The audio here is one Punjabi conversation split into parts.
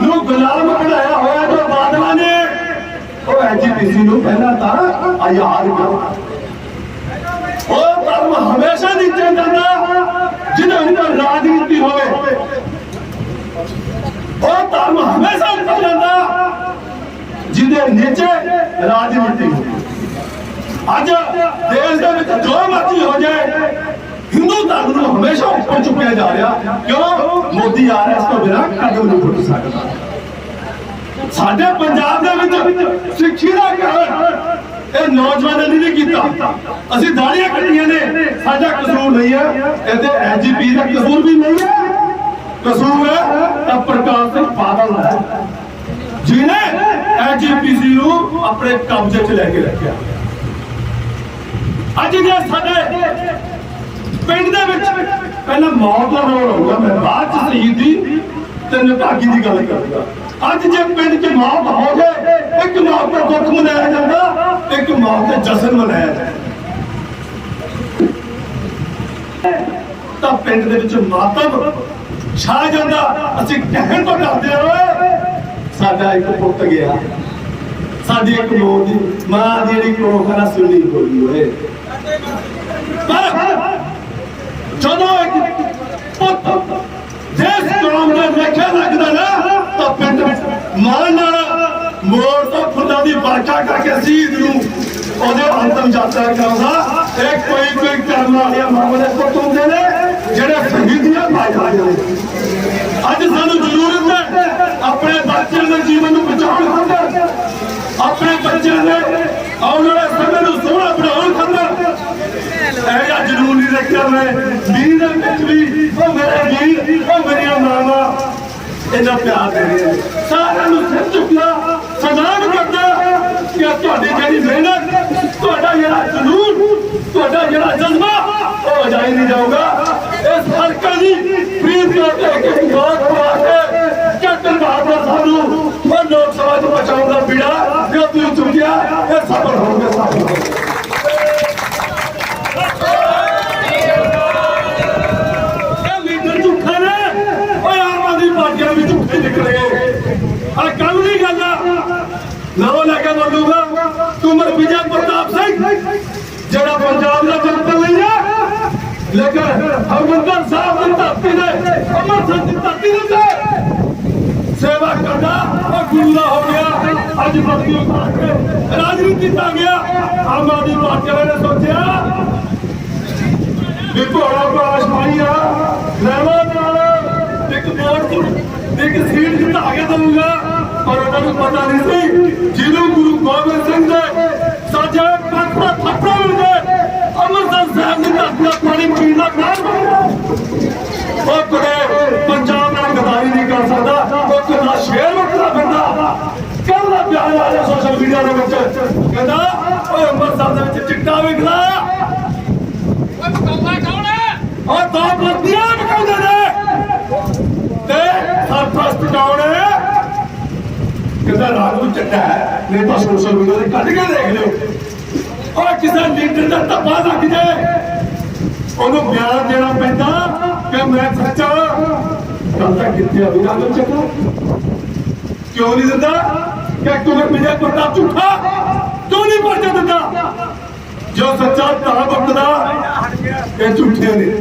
ਨੂੰ ਗੁਲਾਮ ਬਣਾਇਆ ਹੋਇਆ ਜੋ ਬਾਦਲਾਂ ਨੇ। ਉਹ ਐਜੀਪੀਸੀ ਨੂੰ ਪਹਿਲਾਂ ਤਾਂ ਆਜ਼ਾਦ ਕਰੋ। ਉਹ ਧਰਮ ਹਮੇਸ਼ਾ ਨੀਚੇ ਜਾਂਦਾ ਜਿਹਦੇ ਉੱਪਰ ਰਾਜਨੀਤੀ ਹੋਵੇ। ਉਹ ਧਰਮ ਹਮੇਸ਼ਾ ਉੱਪਰ ਜਾਂਦਾ ਜਿਹਦੇ ਨੀਚੇ ਰਾਜਨੀਤੀ ਹੋਵੇ। ਅੱਜ ਦੇਸ਼ ਦੇ ਵਿੱਚ ਜੋ ਮਰਜ਼ੀ ਹੋ ਜਾਏ ਹਿੰਦੂ ਧਰਮ ਨੂੰ ਹਮੇਸ਼ਾ ਉੱਪਰ ਚੁੱਕਿਆ ਜਾ ਰਿਹਾ। ਕਿਉਂ? ਮੋਦੀ ਆ ਤੋਂ ਬਿਨਾਂ ਕਦਮ ਨਹੀਂ ਪੁੱਟ ਸਕਦਾ। ਸਾਡੇ ਪੰਜਾਬ ਦੇ ਵਿੱਚ ਸਿੱਖੀ ਦਾ ਘਰ ਇਹ ਨੌਜਵਾਨਾਂ ਨੇ ਨਹੀਂ ਕੀਤਾ। ਅਸੀਂ ਦਾੜੀਆਂ ਕੱਟੀਆਂ ਨੇ। ਸਾਡਾ ਕਸੂਰ ਨਹੀਂ ਹੈ। ਇਹਦੇ ਐਜੀਪੀ ਦਾ ਕਸੂਰ ਵੀ ਨਹੀਂ ਹੈ। ਕਸੂਰ ਹੈ ਤਾਂ ਪ੍ਰਕਾਸ਼ ਸਿੰਘ ਬਾਦਲ ਦਾ। ਹੈ ਜਿਹਨੇ ਐਜੀਪੀਸੀ ਨੂੰ ਆਪਣੇ ਕਬਜ਼ੇ 'ਚ ਲੈ ਕੇ ਰੱਖਿਆ। ਅੱਜ ਜੇ ਸਾਡੇ ਪਿੰਡ ਦੇ ਵਿੱਚ ਪਹਿਲਾਂ ਮੌਤ ਦਾ ਰੋਲ ਹੋਊਗਾ, ਮੈਂ ਬਾਅਦ ਚ ਸ਼ਹੀਦੀ ਤੇ ਨਿਭਾਗੀ ਦੀ ਗੱਲ ਕਰੂੰਗਾ ਅੱਜ ਜੇ ਪਿੰਡ 'ਚ ਮੌਤ ਹੋ ਜਾਏ ਇੱਕ ਮੌਤ ਦਾ ਦੁੱਖ ਮਨਾਇਆ ਜਾਂਦਾ, ਇੱਕ ਮੌਤ ਦਾ ਜਸ਼ਨ ਮਨਾਇਆ ਜਾਂਦਾ। ਤਾਂ ਪਿੰਡ ਦੇ ਵਿੱਚ ਮਾਤਮ ਛਾ ਜਾਂਦਾ, ਅਸੀਂ ਕਹਿਣ ਤੋਂ ਡਰਦੇ ਓਏ, ਸਾਡਾ ਇੱਕ ਪੁੱਤ ਗਿਆ। ਸਾਡੀ ਇੱਕ ਮਾਂ ਦੀ ਮਾਂ ਦੀ ਜਿਹੜੀ ਕੋਖ ਨਾ, ਸੁਣੀ ਹੋਈ ਓਏ। ਪਰ ਜਦੋਂ ਇੱਕ ਪੁੱਤ ਦੇਸ਼ ਕੌਮ ਦਾ ਲੇਖਾ ਲੱਗਦਾ ਨਾ, ਤਾਂ ਪਿੰਡ ਵਿੱਚ ਨਾਲ ਮੋੜ ਤੋਂ ਖੁਦਾ ਦੀ ਬਾਚਾ ਕਰਕੇ ਸ਼ਹੀਦ ਨੂੰ ਉਹਦੇ ਅੰਤਮ ਯਾਤਰਾ ਕਰਾਉਂਦਾ। ਇਹ ਕੋਈ ਕੋਈ ਕਰਨ ਵਾਲੀਆਂ ਮਾਵਾਂ ਪੁੱਤ ਹੁੰਦੇ ਨੇ, ਜਿਹੜੇ ਸ਼ਹੀਦੀਆਂ ਪਾਏ ਨੇ। ਅੱਜ ਸਾਨੂੰ ਜ਼ਰੂਰਤ ਹੈ ਆਪਣੇ ਬੱਚਿਆਂ ਦੇ ਜੀਵਨ ਨੂੰ ਬਚਾਉਣ ਖਾਤਰ ਆਪਣੇ ਬੱਚਿਆਂ ਦੇ ਆਉਣ ਵਾਲੇ ਸਮੇਂ ਨੂੰ ਸੋਹਣਾ ਬਣਾਉਣ ਖਾਤਰ ਜਨੂਨ ਨਹੀਂ ਵੀਰ ਦੇ ਵਿੱਚ ਵੀ ਉਹ ਮੇਰੇ ਵੀਰ, ਉਹ ਮੇਰੀਆਂ ਮਾਵਾਂ। ਇਹਨਾਂ ਪਿਆਰ ਦੇ ਰਹੇ ਸਾਰਿਆਂ ਨੂੰ ਸਿਰ ਚੁੱਕਣਾ ਸਲਾਮ ਕਰਦਾ ਕਿ ਤੁਹਾਡੀ ਜਿਹੜੀ ਮਿਹਨਤ, ਤੁਹਾਡਾ ਜਿਹੜਾ ਜਨੂਨ, ਤੁਹਾਡਾ ਜਿਹੜਾ ਜਜ਼ਬਾ, ਉਹ ਅਜਾਈ ਨਹੀਂ ਜਾਊਗਾ। ਇਸ ਹਲਕਾ ਦੀ ਪ੍ਰੀਤ ਕਰਦੇ ਕਿ ਬਹੁਤ ਵਾਸਤੇ ਕੈਪਟਨ ਬਹਾਦਰ ਸਾਨੂੰ ਉਹ ਲੋਕ ਸਭਾ ਤੋਂ ਬਚਾਉਣ ਦਾ ਬੀੜਾ ਜੋ ਤੁਸੀਂ ਚੁੱਕਿਆ, ਇਹ ਸਫਲ ਹੋਗੇ ਸਫਲ ਹੋਗੇ ਇਹ ਲੀਡਰ ਝੂਠੇ ਨੇ ਓਏ ਆਮ ਆਦਮੀ ਪਾਰਟੀਆਂ ਵੀ ਝੂਠੇ ਨਿਕਲ ਗਏ ਆ ਕੱਲ ਦੀ ਗੱਲ ਆ ਲਓ ਲੈ ਕੇ ਬੋਲੂਗਾ ਤੁਮਰ ਵਿਜੇ ਪ੍ਰਤਾਪ ਸਿੰਘ ਜਿਹੜਾ ਪੰਜਾਬ ਦਾ ਜਨਤਾ ਲਈ ਆ ਲੇਕਿਨ ਹਰਮੰਦਰ ਸਾਹਿਬ ਦੀ ਧਰਤੀ ਨੇ ਅੰਮ੍ਰਿਤਸਰ ਦੀ ਧਰਤੀ ਦੇ ਸੇਵਾ ਕਰਦਾ, ਉਹ ਗੁਰੂ ਦਾ ਹੋ ਗਿਆ। ਅੱਜ ਭਗਤੀ ਉਤਾਰ ਕੇ ਰਾਜਨੀਤੀ ਤਾਂ ਗਿਆ। ਆਮ ਆਦਮੀ ਪਾਰਟੀ ਵਾਲੇ ਨੇ ਸੋਚਿਆ ਵੀ ਘੋੜਾ ਪਾਸ ਪਾਈਆ ਲੈਵਾ ਨਾਲ। ਇੱਕ ਵੋਟ ਇੱਕ ਸੀਟ ਜਿੱਤਾ ਕੇ ਦਊਗਾ। ਪਰ ਉਹਨਾਂ ਨੂੰ ਪਤਾ ਨਹੀਂ ਸੀ, ਜਿਹਨੂੰ ਗੁਰੂ ਗੋਬਿੰਦ ਸਿੰਘ ਦੇ ਸਾਜੇ ਪੱਖ ਦਾ ਸਾਹਿਬ ਦੀ ਦਾ ਪਾਣੀ ਪੀਣ ਦਾ ਕਾਰਨ ਉਹ ਕਦੇ ਪੰਜਾਬ ਨਾਲ ਗਦਾਰੀ ਨਹੀਂ ਕਰ ਸਕਦਾ ਉਹ ਕਦਾ ਸ਼ੇਰ ਵਰਗਾ ਫਿਰਦਾ। ਕਹਿੰਦਾ ਪਿਆਰ ਆ ਰਿਹਾ ਸੋਸ਼ਲ ਮੀਡੀਆ ਦੇ ਵਿੱਚ? ਕਹਿੰਦਾ ਓਏ ਅੰਮ੍ਰਿਤਸਰ ਦੇ ਵਿੱਚ ਚਿੱਟਾ ਵਿਕਦਾ ਉਹ ਦੋ ਬੰਦੀਆਂ ਮਕਾਉਂਦੇ ਨੇ। ਤੇ ਸਰਪ੍ਰਸਤ ਕੌਣ ਹੈ ਕਿਹਦਾ ਰਾਗ ਨੂੰ ਚੱਟਾ ਹੈ ਨਹੀਂ ਤਾਂ ਸੋਸ਼ਲ ਮੀਡੀਆ ਤੇ ਕੱਢ ਕੇ ਦੇਖ ਲਿਓ। ਉਹ ਕਿਸੇ ਲੀਡਰ ਦਾ ਧੱਬਾ ਲੱਗ ਜਾਏ ਉਹਨੂੰ ਬਿਆਨ ਦੇਣਾ ਪੈਂਦਾ ਕਿ ਮੈਂ ਸੱਚਾ। ਤਾਂ ਕਿੱਥੇ ਆ ਵੀ ਨੂੰ ਚੱਟਾ ਕਿਉਂ ਨਹੀਂ ਦਿੰਦਾ? ਕਿ ਤੁਮੇ ਵਿਜੇ ਪ੍ਰਤਾਪ ਝੂਠਾ? ਕਿਉਂ ਨਹੀਂ ਪਰਚਾ ਦਿੰਦਾ? ਜੋ ਸੱਚਾ ਤਾਂ ਵਕਦਾ ਇਹ ਝੂਠੇ ਨੇ।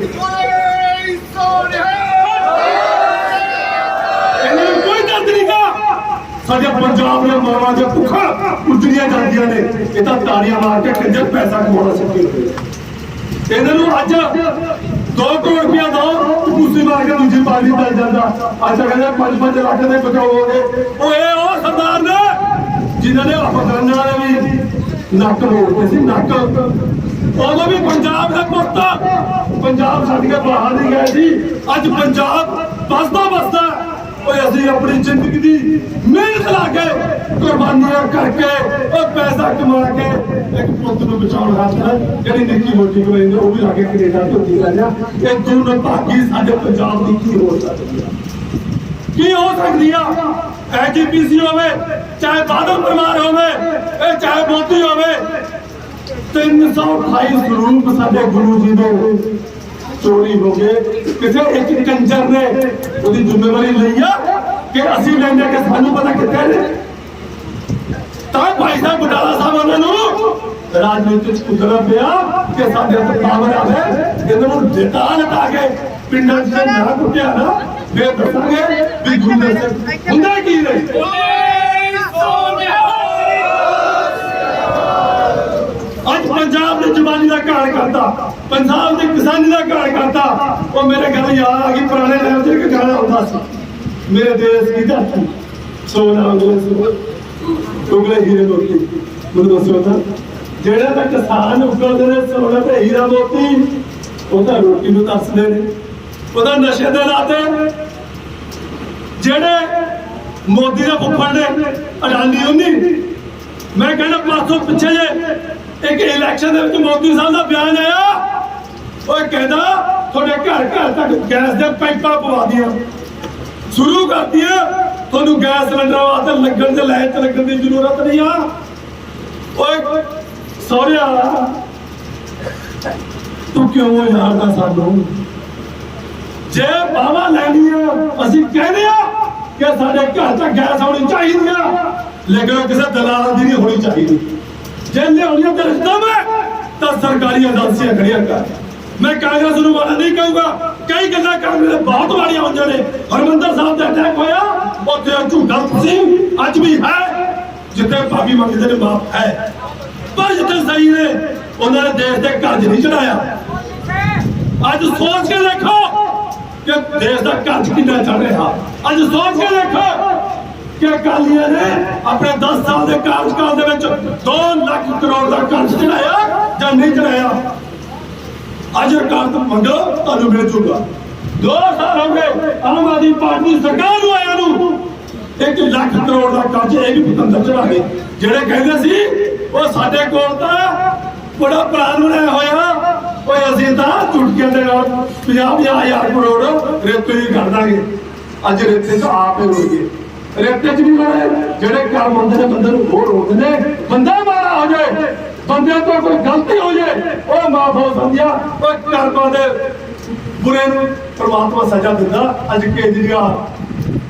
ਸਾਡੇ ਪੰਜਾਬ ਦੇ ਮਾਵਾਂ ਦੇ ਭੁੱਖਾਂ ਉੱਜੜੀਆਂ ਜਾਂਦੀਆਂ ਨੇ। ਇਹ ਤਾਂ ਤਾੜੀਆਂ ਮਾਰ ਕੇ ਕੰਜਰ ਪੈਸਾ ਕਮਾਉਣਾ ਸਿੱਖੇ ਇਹਨਾਂ ਨੂੰ ਅੱਜ 2 ਕਰੋੜ ਰੁਪਇਆ ਦੋ, ਕੁਰਸੀ ਮਾਰ ਕੇ ਦੂਜੀ ਪਾਰਟੀ ਚੱਲ ਜਾਂਦਾ। ਅੱਜ ਕਹਿੰਦੇ 5-5 ਲੱਖ ਦੇ ਬਚਾਓਗੇ ਉਹ ਇਹ ਉਹ ਸਰਦਾਰ ਨੇ ਜਿਨ੍ਹਾਂ ਨੇ ਅਫਗਾਨਾਂ ਵਾਲੇ ਵੀ ਨੱਕ ਮੋੜਦੇ ਸੀ, ਨੱਕ। ਉਦੋਂ ਵੀ ਪੰਜਾਬ ਦਾ ਪੁੱਤ, ਪੰਜਾਬ ਛੱਡ ਕੇ ਬਾਹਰ ਨਹੀਂ ਗਏ ਸੀ। ਅੱਜ ਪੰਜਾਬ ਬਸਦਾ ਬਸਦਾ ਓਏ ਅਸੀਂ ਆਪਣੀ ਜ਼ਿੰਦਗੀ ਦੀ ਮਿਹਨਤ ਲਾ ਕੇ ਕੁਰਬਾਨੀਆਂ ਕਰਕੇ ਉਹ ਪੈਸਾ ਕਮਾ ਕੇ ਇੱਕ ਪੁੱਤ ਨੂੰ ਬਚਾਉਣ ਖਾਤਰ ਜਿਹੜੀ ਨਿੱਕੀ ਮੋਟੀ ਕੋਈ ਨੇ ਉਹ ਵੀ ਲਾ ਕੇ ਕੈਨੇਡਾ ਤੋਂ ਲਿਆ? ਇਹ ਦੋਨੋਂ ਭਾਗੀ ਸਾਡੇ ਪੰਜਾਬ ਦੀ ਕੀ ਹੋ ਸਕਦੀ ਆ? ਕੀ ਹੋ ਸਕਦੀ ਆ? ਐਜੀਪੀਸੀ ਹੋਵੇ, ਚਾਹੇ ਬਾਦਲ ਪਰਿਵਾਰ ਹੋਵੇ, ਇਹ ਚਾਹੇ ਮੋਦੀ ਹੋਵੇ 328 ਸਰੂਪ ਸਾਡੇ ਗੁਰੂ ਜੀ ਦੇ ਚੋਰੀ ਹੋ ਗਏ, ਕਿਸੇ ਇੱਕ ਕੰਜਰ ਨੇ ਉਹਦੀ ਜ਼ਿੰਮੇਵਾਰੀ ਲਈ ਆ ਕਿ ਅਸੀਂ ਲੈਂਦੇ ਕਿ ਸਾਨੂੰ ਪਤਾ ਕਿੱਥੇ ਨੇ। ਤਾਂ ਭਾਈ ਸਾਹਿਬ, ਬਟਾਲਾ ਸਾਹਿਬ ਉਹਨਾਂ ਨੂੰ ਰਾਜਨੀਤੀ ਚ ਉਤਰ ਪਿਆ ਕਿ ਸਾਡੇ ਉੱਤੇ ਪਾਵਰ ਆਵੇ ਇਹਨਾਂ ਨੂੰ ਜਿਤਾ ਲਟਾ ਕੇ ਪਿੰਡਾਂ 'ਚ ਨਾ ਕੁੱਟਿਆ ਨਾ, ਫੇਰ ਦੱਸਾਂਗੇ ਵੀ ਗੁੰਡੇ ਸੇ ਹੁੰਦਾ ਕੀ ਨੇ? ਅੱਜ ਪੰਜਾਬ ਨੇ ਜਵਾਨੀ ਦਾ ਘਾਣ ਕਰਤਾ। ਪੰਜਾਬ ਦੀ ਕਿਸਾਨੀ ਦਾ ਘਾਣ ਕਰਤਾ। ਉਹ ਮੇਰੇ ਗੱਲ ਯਾਦ ਆ ਗਈ, ਪੁਰਾਣੇ ਟਾਈਮ 'ਚ ਇੱਕ ਗਾਣਾ ਹੁੰਦਾ ਸੀ। ਮੇਰੇ ਦੇਸ਼ ਕੀ ਧਰਤੀ ਸੋਨਾ ਉਗਲੇ ਉਗਲੇ ਹੀਰੇ ਮੋਤੀ। ਮੈਨੂੰ ਦੱਸੋ ਤਾਂ, ਜਿਹੜਾ ਤਾਂ ਕਿਸਾਨ ਉਗਲਦੇ ਨੇ, ਸੋਨਾ ਤੇ ਹੀਰਾ ਮੋਤੀ ਉਹਦਾ ਰੋਟੀ ਨੂੰ ਦੱਸਦੇ ਨੇ। ਉਹਦਾ ਨਸ਼ੇ ਦੇ ਲਾਤੇ। ਜਿਹੜੇ ਮੋਦੀ ਦਾ ਫੁੱਫੜ ਨੇ, ਅਡਾਨੀ ਉਹਨੀ। ਮੈਂ ਕਹਿੰਦਾ, ਪਾਸੋਂ ਪਿੱਛੇ ਜੇ ਇੱਕ ਇਲੈਕਸ਼ਨ ਦੇ ਵਿੱਚ ਮੋਦੀ ਸਾਹਿਬ ਦਾ ਬਿਆਨ ਆਇਆ। ਉਹ ਕਹਿੰਦਾ, ਤੁਹਾਡੇ ਘਰ ਘਰ ਤੱਕ ਗੈਸ ਦੇ ਪਾਈਪਾਂ ਪਵਾ ਦੀਆਂ। ਸ਼ੁਰੂ ਕਰਤੀਆਂ ਤੁਹਾਨੂੰ ਗੈਸ ਸਿਲੰਡਰ ਵਾਸਤੇ ਲੱਗਣ ਤੇ ਲਾਈਨ ਲੱਗਣ ਦੀ ਜ਼ਰੂਰਤ ਨਹੀਂ ਆ। ਓਏ, ਸੋਹਰਿਆ, ਤੂੰ ਕਿਉਂ ਯਾਰਦਾ ਸਾਨੂੰ? ਜੇ ਬਾਵਾ ਲੈਣੀ ਆ ਅਸੀਂ ਕਹਿੰਦੇ ਆ ਕਿ ਸਾਡੇ ਘਰ ਤੱਕ ਗੈਸ ਆਉਣੀ ਚਾਹੀਦੀ ਆ, ਲੇਕਿਨ ਕਿਸੇ ਦਲਾਲ ਦੀ ਨਹੀਂ ਹੋਣੀ ਚਾਹੀਦੀ। ਜੇ ਲਿਆਉਣੀ ਤੇ ਰਸਤਾ ਮੈਂ, ਤਾਂ ਸਰਕਾਰੀ ਏਜੰਸੀਆਂ ਖੜੀਆਂ ਕਰ। ਮੈਂ ਕਾਂਗਰਸ ਨੂੰ ਮਾੜਾ ਨਹੀਂ ਕਹੂੰਗਾ। ਕਈ ਗੱਲਾਂ ਕਰਨ ਦੇ ਬਹੁਤ ਮਾੜੀਆਂ ਹੁੰਦੀਆਂ ਨੇ। ਹਰਮੰਦਰ ਸਾਹਿਬ ਦਾ ਅਟੈਕ ਹੋਇਆ, ਉੱਥੇ ਝੂਠਾ ਸੀ ਅੱਜ ਵੀ ਹੈ, ਜਿੱਥੇ ਭਾਬੀ ਮੰਗਦੇ ਨੇ ਮਾਫ ਹੈ। ਪਰ ਜਿੱਥੇ ਸਹੀ ਨੇ, ਉਹਨਾਂ ਨੇ ਦੇਸ਼ ਦੇ ਘਰ ਨਹੀਂ ਚੜਾਇਆ। ਅੱਜ ਸੋਚ ਕੇ ਦੇਖੋ ਕਿ ਦੇਸ਼ ਦਾ ਕਰਜ਼ ਕਿੰਨਾ ਚੜ ਰਿਹਾ। ਅੱਜ ਸੋਚ ਕੇ ਦੇਖੋ ਕਿ ਅਕਾਲੀਆਂ ਨੇ ਆਪਣੇ 10 ਸਾਲ ਦੇ ਕਾਰਜਕਾਲ ਦੇ ਵਿੱਚ 2 ਲੱਖ ਕਰੋੜ ਦਾ ਕਰਜ਼ ਚੜਾਇਆ ਜਾਂ ਨਹੀਂ ਚੜਾਇਆ? ਅੱਜ ਕਾਰਜ ਮੰਗੋ, ਤੁਹਾਨੂੰ ਮਿਲ ਜੂਗਾ। 2 ਸਾਲ ਹੋ ਗਏ, ਆਮ ਆਦਮੀ ਪਾਰਟੀ ਸਰਕਾਰ ਨੂੰ ਆਇਆ ਨੂੰ। 1 ਲੱਖ ਕਰੋੜ ਦਾ ਕਰਜ਼ ਇਹ ਵੀ ਪਤੰਦਰ ਚੜਾ ਗਏ। ਜਿਹੜੇ ਕਹਿੰਦੇ ਸੀ, ਉਹ ਸਾਡੇ ਕੋਲ ਤਾਂ ਬੜਾ ਪਲਾਨ ਬਣਾਇਆ ਹੋਇਆ। ਓਏ, ਅਸੀਂ ਤਾਂ ਚੁਟਕੀਆਂ ਦੇ ਨਾਲ 50 ਹਜ਼ਾਰ ਕਰੋੜ ਰੇਤੇ ਦੀ ਕਰ ਦਾਂਗੇ। ਅੱਜ ਰੇਤੇ ਚ ਆਪ ਹੀ ਹੋ ਗਏ। ਰੇਤੇ ਚ ਨਹੀਂ ਬਣੇ ਜਿਹੜੇ ਕੰਮ ਹੁੰਦੇ ਨੇ ਬੰਦੇ ਨੂੰ ਹੋਰ ਹੁੰਦੇ ਨੇ, ਬੰਦਾ ਮਾਰਾ ਹੋ ਜਾਏ ਬੰਦੇ ਤੋਂ ਕੋਈ ਗਲਤੀ ਹੋ ਜਾਏ, ਉਹ ਮਾਫ ਹੋ ਸਮਝਿਆ, ਉਹ ਕਰਮਾਂ ਦੇ ਬੁਰੇ ਨੂੰ ਪ੍ਰਮਾਤਮਾ ਸਜ਼ਾ ਦਿੰਦਾ, ਅੱਜ ਕੇਜਰੀਵਾਲ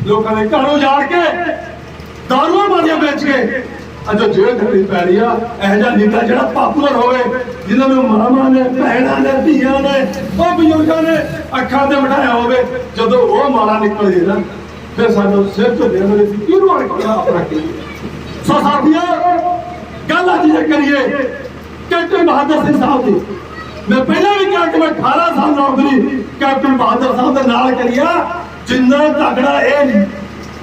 ਲੋਕਾਂ ਦੇ ਘਰ ਉਜਾੜ ਕੇ ਦਾਰੂਆਂ ਮਾਰੀਆਂ ਵੇਚ ਕੇ, ਅੱਜ ਉਹ ਜੇਲ੍ਹ ਖੜੀ ਪੈ ਰਹੀ ਆ, ਇਹ ਜਿਹਾ ਨੇਤਾ ਜਿਹੜਾ ਪਾਪੂਲਰ ਹੋਵੇ ਜਿਨ੍ਹਾਂ ਨੂੰ ਮਾਵਾਂ ਨੇ, ਭੈਣਾਂ ਨੇ, ਧੀਆਂ ਨੇ, ਉਹ ਬਜ਼ੁਰਗਾਂ ਨੇ ਅੱਖਾਂ ਤੇ ਬਿਠਾਇਆ ਹੋਵੇ, ਜਦੋਂ ਉਹ ਮਾੜਾ ਨਿਕਲ ਜੇ ਨਾ ਫਿਰ ਸਾਨੂੰ ਸਿਰ ਤੋਂ ਦੇਣ ਵਾਲੇ ਸੀ ਕਿਹਨੂੰ ਅੜ ਕੇ ਆਪਣਾ ਕੀ ਸੋ ਸਾਥੀਓ ਗੱਲ ਅੱਜ ਇਹ ਕਰੀਏ ਕੈਪਟਨ ਬਹਾਦਰ ਸਿੰਘ ਸਾਹਿਬ ਦੀ। ਮੈਂ ਪਹਿਲਾਂ ਵੀ ਕਿਹਾ ਕਿ ਮੈਂ 18 ਸਾਲ ਨੌਕਰੀ ਕੈਪਟਨ ਬਹਾਦਰ ਸਾਹਿਬ ਦੇ ਨਾਲ ਕਰੀਆ, ਜਿੰਨਾ ਤਗੜਾ ਇਹ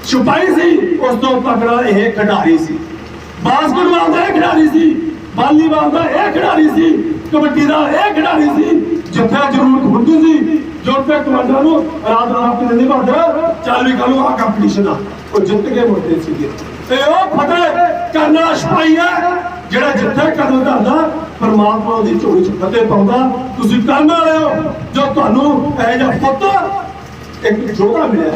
ਛੁਪਾਈ ਸੀ, ਉਸ ਤੋਂ ਤਗੜਾ ਇਹ ਖਿਡਾਰੀ ਸੀ। ਬਾਸਕਟਬਾਲ ਦਾ ਇਹ ਖਿਡਾਰੀ ਸੀ, ਵਾਲੀਬਾਲ ਦਾ ਇਹ ਖਿਡਾਰੀ ਸੀ, ਕਬੱਡੀ ਦਾ ਇਹ ਖਿਡਾਰੀ ਸੀ ਜਿੱਥੇ ਜ਼ਰੂਰ ਹੁੰਦੀ ਸੀ ਜੋਟੇ ਕਮਾਂਡਰਾਂ ਨੂੰ ਰਾਤ ਰਾਤ ਨੂੰ ਨਹੀਂ ਭਰਦਾ ਚੱਲ ਵੀ ਕੱਲ ਆ ਕੰਪੀਟੀਸ਼ਨ ਆ, ਉਹ ਜਿੱਤ ਕੇ ਮੁੜਦੇ ਸੀਗੇ। ਤੇ ਉਹ ਫਤਿਹ ਕਰਨਾ ਸਿਪਾਹੀ ਹੈ ਜਿਹੜਾ ਜਿੱਥੇ ਕਦਮ ਧਰਦਾ ਪਰਮਾਤਮਾ ਦੀ ਝੋਲੀ ਚ ਫਤਿਹ ਪਾਉਂਦਾ। ਤੁਸੀਂ ਕਰਨ ਵਾਲੇ ਹੋ, ਜੋ ਤੁਹਾਨੂੰ ਇਹ ਜਿਹਾ ਪੁੱਤ, ਇੱਕ ਜੋੜਾ ਮਿਲਿਆ।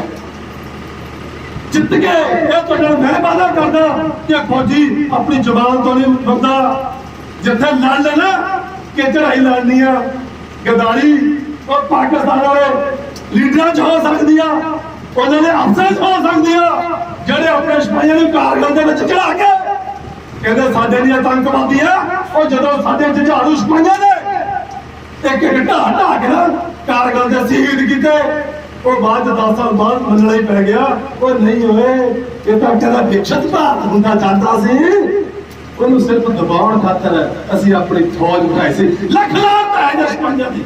ਜਿੱਤ ਕੇ ਇਹ ਤੁਹਾਡੇ ਮੈਂ ਵਾਅਦਾ ਕਰਦਾ ਕਿ ਫੌਜੀ ਆਪਣੀ ਜ਼ਬਾਨ ਤੋਂ ਨਹੀਂ ਬੰਦਾ ਜਿੱਥੇ ਲੜ ਲੈਣਾ, ਕਿ ਚੜਾਈ ਲੜਨੀ ਆ ਗਦਾਰੀ ਉਹ ਪਾਕਿਸਤਾਨ ਵਾਲੇ ਲੀਡਰਾਂ ਚ ਹੋ ਸਕਦੀ ਆ, ਉਹਨਾਂ ਦੇ ਅਫਸਰ ਚ ਹੋ ਸਕਦੀ ਆ, ਜਿਹੜੇ ਆਪਣੇ ਸਿਪਾਹੀਆਂ ਨੂੰ ਕਾਰਗਲ ਦੇ ਵਿੱਚ ਚੜਾ ਕੇ ਕਹਿੰਦੇ ਸਾਡੇ ਦੀ ਆਤੰਕਵਾਦੀ ਆ ਉਹ ਜਦੋਂ ਸਾਡੇ ਜੁਝਾਰੂ ਸਿਪਾਹੀਆਂ ਨੇ, ਇੱਕ ਇੱਕ ਢਾ ਢਾ ਕੇ ਨਾ ਕਾਰਗਲ ਦੇ ਸ਼ਹੀਦ ਕੀਤੇ, ਉਹ ਬਾਅਦ 10 ਸਾਲ ਬਾਅਦ ਮੰਨਣਾ ਹੀ ਪੈ ਗਿਆ, ਉਹ ਨਹੀਂ ਹੋਏ, ਇਹ ਤਾਂ ਕਹਿੰਦਾ ਵਿਕਸ਼ਤ ਭਾਰਤ ਹੁੰਦਾ ਜਾਂਦਾ ਸੀ। ਉਹਨੂੰ ਸਿਰਫ ਦਬਾਉਣ ਖਾਤਰ ਅਸੀਂ ਆਪਣੀ ਫੌਜ ਬਣਾਈ ਸੀ। ਲੱਖ ਲਾਹਨਤ ਹੈ ਜਸ ਦੀ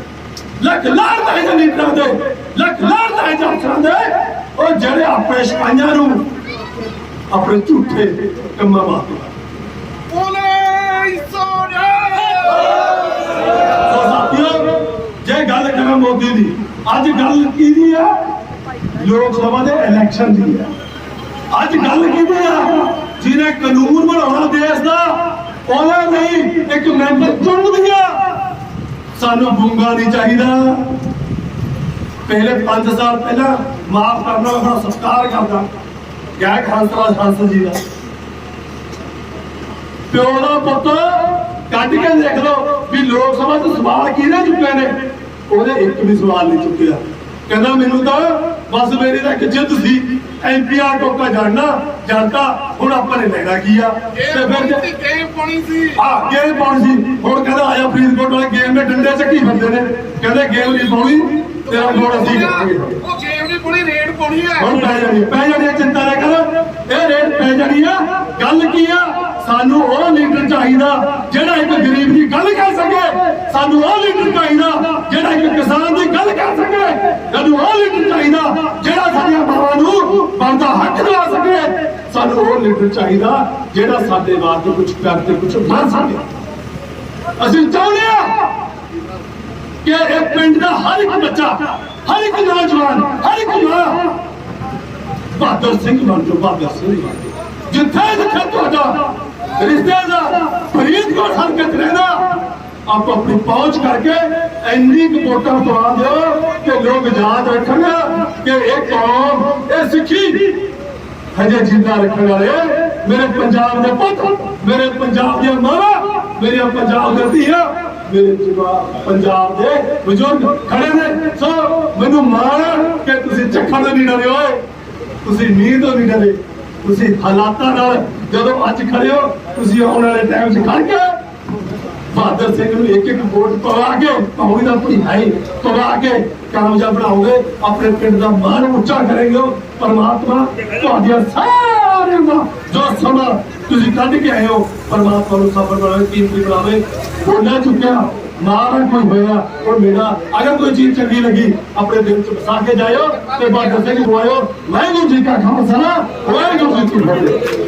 ਲੱਖ ਲਾਹਨਤ ਹੈ ਜਸ ਲੀਡਰਾਂ ਦੇ ਲੱਖ ਲਾਹਨਤ ਹੈ ਜਸ ਦੇ ਉਹ ਜਿਹੜੇ ਆਪਣੇ ਸਿਪਾਹੀਆਂ ਨੂੰ ਆਪਣੇ ਝੂਠੇ ਕੰਮਾਂ ਵਾਸਤੇ ਬੋਲੇ ਸੋਨਿਆ ਸਾਥੀਓ, ਜੇ ਗੱਲ ਕਰਾਂ ਮੋਦੀ ਦੀ, ਅੱਜ ਗੱਲ ਕਿਹਦੀ ਆ? ਲੋਕ ਸਭਾ ਦੇ ਇਲੈਕਸ਼ਨ ਦੀ ਆ। ਅੱਜ ਗੱਲ ਕਿਹਦੀ ਆ? ਜਿਹਨੇ ਕਾਨੂੰਨ ਬਣਾਉਣਾ ਦੇਸ਼ ਦਾ, ਉਹਨੇ ਨਹੀਂ ਇੱਕ ਮੈਂਬਰ ਚੁਣ ਦਿਆ ਸਾਨੂੰ ਗੁੰਗਾ ਨਹੀਂ ਚਾਹੀਦਾ। ਪਹਿਲੇ 5 ਸਾਲ ਪਹਿਲਾਂ ਮਾਫ ਕਰਨਾ ਉਹਦਾ ਸਤਿਕਾਰ ਕਰਦਾ ਗੈਰ ਖਾਲਸਾ ਹੰਸ ਜੀ ਦਾ। ਪਿਓ ਦਾ ਪੁੱਤ ਕੱਢ ਕੇ ਦੇਖ ਲਓ ਵੀ ਲੋਕ ਸਭਾ 'ਚ ਸਵਾਲ ਕਿਹਨੇ ਚੁੱਕੇ ਨੇ? ਉਹਦੇ ਇੱਕ ਵੀ ਸਵਾਲ ਨਹੀਂ ਚੁੱਕਿਆ। ਕਹਿੰਦਾ ਮੈਨੂੰ ਤਾਂ ਬਸ ਮੇਰੀ ਤਾਂ ਇੱਕ ਜਿੱਦ ਸੀ ਐਮਪੀਆਰ ਟੋਕਾ ਜਾਣਨਾ ਜਾਣਦਾ ਹੁਣ ਆਪਾਂ ਨੇ ਲੈਣਾ ਕੀ ਆ? ਤੇ ਫਿਰ ਗੇਮ ਪਾਣੀ ਸੀ। ਆ ਗੇਮ ਪਾਉਣ ਸੀ। ਹੁਣ ਕਹਿੰਦਾ ਆਇਆ ਫਰੀਦਕੋਟ ਵਾਲੇ ਗੇਮ ਦੇ ਡੰਡੇ ਚੱਕੀ ਫਿਰਦੇ ਨੇ। ਕਹਿੰਦੇ ਗੇਮ ਨਹੀਂ ਪਾਉਣੀ ਤੇਰਾ ਮੋੜ ਅਸੀਂ ਕਰਾਂਗੇ ਉਹ ਗੇਮ ਦੀ ਬੜੀ ਰੇਡ ਪਾਉਣੀ ਹੈ। ਹੁਣ ਪੈ ਜਾਣੀ ਹੈ, ਪੈ ਜਾਣੀ ਹੈ, ਚਿੰਤਾ ਨਾ ਕਰ। ਇਹ ਰੇਟ ਪੈ ਜਾਣੀ ਆ। ਗੱਲ ਕੀ ਆ? ਸਾਨੂੰ ਉਹ ਲੀਡਰ ਚਾਹੀਦਾ ਜਿਹੜਾ ਇੱਕ ਗਰੀਬ ਦੀ ਗੱਲ ਕਰ ਸਕੇ। ਸਾਨੂੰ ਉਹ ਲੀਡਰ ਚਾਹੀਦਾ ਜਿਹੜਾ ਇੱਕ ਕਿਸਾਨ ਦੀ ਗੱਲ ਕਰ ਸਕੇ। ਸਾਨੂੰ ਉਹ ਲੀਡਰ ਚਾਹੀਦਾ ਜਿਹੜਾ ਸਾਡੀਆਂ ਮਾਵਾਂ ਨੂੰ ਬਣਦਾ ਹੱਕ ਦਿਵਾ ਸਕੇ। ਸਾਨੂੰ ਉਹ ਲੀਡਰ ਚਾਹੀਦਾ ਜਿਹੜਾ ਸਾਡੇ ਵਾਸਤੇ ਕੁਝ ਕਰਕੇ ਕੁਝ ਬਣ ਸਕੇ। ਅਸੀਂ ਚਾਹੁੰਦੇ ਆ ਕਿ ਇਹ ਪਿੰਡ ਦਾ ਹਰ ਇੱਕ ਬੱਚਾ, ਹਰ ਇੱਕ ਨੌਜਵਾਨ, ਹਰ ਇੱਕ ਮਾਂ ਬਹਾਦਰ ਸਿੰਘ ਬਣ ਜਾਓ, ਬਹਾਦਰ ਸਿੰਘ ਜਿੱਥੇ ਜਿੱਥੇ ਤੁਹਾਡਾ ਰਿਸ਼ਤੇਦਾਰ ਫਰੀਦਕੋਟ ਹਰਕਤ ਰਹਿੰਦਾ। ਆਪ ਆਪਣੀ ਪਹੁੰਚ ਕਰਕੇ ਇੰਨੀ ਕੁ ਵੋਟਾਂ ਪਵਾ ਦਿਓ ਕਿ ਲੋਕ ਯਾਦ ਰੱਖਣ ਕਿ ਇਹ ਕੌਮ, ਇਹ ਸਿੱਖੀ ਹਜੇ ਜਿੰਦਾ ਰੱਖਣ ਵਾਲੇ ਮੇਰੇ ਪੰਜਾਬ ਦੇ ਪੁੱਤ, ਮੇਰੇ ਪੰਜਾਬ ਦੀਆਂ ਮਾਵਾਂ ਮੇਰੇ ਪੰਜਾਬ ਦੇ ਧੀਆਂ, ਮੇਰੇ ਜਵਾਬ ਪੰਜਾਬ ਦੇ ਬਜ਼ੁਰਗ ਖੜੇ ਨੇ। ਸੋ ਮੈਨੂੰ ਮਾਣ ਹੈ ਕਿ ਤੁਸੀਂ ਚੱਖਣ ਦੇ ਨਹੀਂ ਡਰੇ ਓਏ। ਤੁਸੀਂ ਨੀਂਦ ਤੋਂ ਨਹੀਂ ਡਰੇ ਤੁਸੀਂ ਹਾਲਾਤਾਂ ਨਾਲ ਜਦੋਂ ਅੱਜ ਖੜੇ ਹੋ, ਤੁਸੀਂ ਆਉਣ ਵਾਲੇ ਟਾਈਮ 'ਚ ਖੜ ਕੇ ਬਹਾਦਰ ਸਿੰਘ ਨੂੰ ਇੱਕ ਇੱਕ ਵੋਟ ਪਵਾ ਕੇ ਪੌੜੀ ਦਾ ਭਿਆਈ ਪਵਾ ਕੇ ਕਾਮਯਾਬ ਬਣਾਓਗੇ, ਆਪਣੇ ਪਿੰਡ ਦਾ ਮਾਣ ਉੱਚਾ ਕਰੇਗੇ ਪਰਮਾਤਮਾ, ਤੁਹਾਡੀਆਂ ਸਾਰਿਆਂ ਦਾ ਜੋ ਸਮਾਂ ਤੁਸੀਂ ਕੱਢ ਕੇ ਆਏ ਹੋ, ਪਰਮਾਤਮਾ ਨੂੰ ਸਬਰ ਬਣਾਵੇ ਕੀਮਤੀ ਬਣਾਵੇ। ਬੋਲਿਆ ਚੁੱਕਿਆ। ਮਾਰਾ ਕੋਈ ਹੋਇਆ ਉਹ ਮੇਰਾ ਅਗਰ ਕੋਈ ਚੀਜ਼ ਚੰਗੀ ਲੱਗੀ, ਆਪਣੇ ਦਿਲ ਚ ਵਸਾ ਕੇ ਜਾਇਓ ਤੇ ਬਹਾਦਰ ਸਿੰਘ ਨੂੰ ਆਇਓ। ਵਾਹਿਗੁਰੂ ਜੀ ਕਾ ਖਾਲਸਾ, ਵਾਹਿਗੁਰੂ ਜੀ ਕੀ ਫਤਿਹ।